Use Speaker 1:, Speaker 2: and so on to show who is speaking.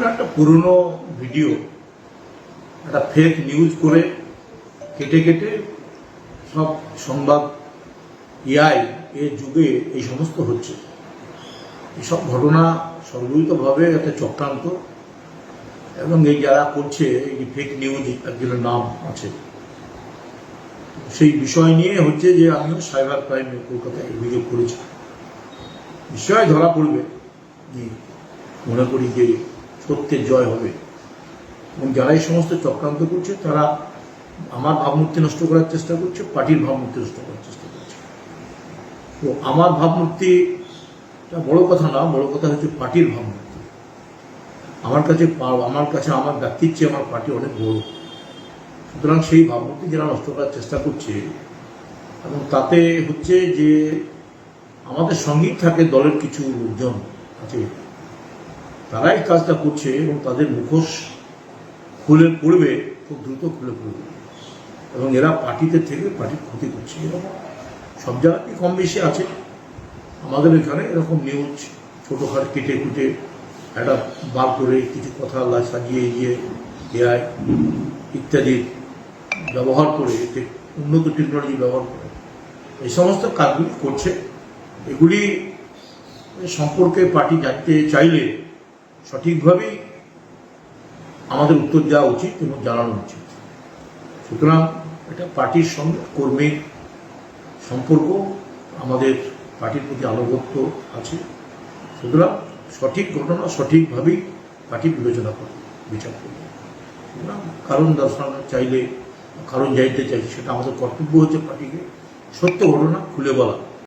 Speaker 1: ধরুন একটা পুরনো ভিডিও একটা ফেক নিউজ করে কেটে কেটে সব সংবাদ এআই এ যুগে এই সমস্ত হচ্ছে। এসব ঘটনা সর্বরিতভাবে একটা চক্রান্ত এবং এই যারা করছে, এই ফেক নিউজ একজনের নাম আছে, সেই বিষয় নিয়ে হচ্ছে যে আমিও সাইবার ক্রাইমে কলকাতায় অভিযোগ করেছি। বিষয় ধরা পড়বে। মনে করি যে সত্যের জয় হবে। এবং যারা এই সমস্ত চক্রান্ত করছে, তারা আমার ভাবমূর্তি নষ্ট করার চেষ্টা করছে, পার্টির ভাবমূর্তি নষ্ট করার চেষ্টা করছে। তো আমার ভাবমূর্তি বড় কথা না, বড় কথা হচ্ছে পার্টির ভাবমূর্তি। আমার কাছে আমার কাছে, আমার ব্যক্তির চেয়ে আমার পার্টি অনেক বড়। সুতরাং সেই ভাবমূর্তি যারা নষ্ট করার চেষ্টা করছে, এবং তাতে হচ্ছে যে আমাদের সঙ্গেই থাকে দলের কিছু লোকজন আছে তারাই কাজটা করছে এবং তাদের মুখোশ খুলে পড়বে, খুব দ্রুত খুলে পড়বে। এবং এরা পার্টিতে থেকে পার্টির ক্ষতি করছে। এরকম সব জায়গাতেই কম বেশি আছে? আমাদের এখানে এরকম নিউজ ছোটো ছোটোখাটো কেটে কুটে একটা বার করে কিছু কথা লা- সাজিয়ে গিয়ে এআই ইত্যাদি ব্যবহার করে উন্নত টেকনোলজি ব্যবহার করে। এই সমস্ত কাজগুলি করছে। এগুলি সম্পর্কে পার্টি জানতে চাইলে সঠিকভাবেই আমাদের উত্তর দেওয়া উচিত এবং জানানো উচিত। সুতরাং এটা পার্টির সঙ্গে কর্মীর সম্পর্ক, আমাদের পার্টির প্রতি আনুগত্য আছে। সুতরাং সঠিক ঘটনা সঠিকভাবেই পার্টি বিবেচনা করে বিচার করবে। সুতরাং কারণ দর্শানো চাইলে, কারণ জানতে চাইছে, সেটা আমাদের কর্তব্য হচ্ছে পার্টিকে সত্য ঘটনা খুলে বলা।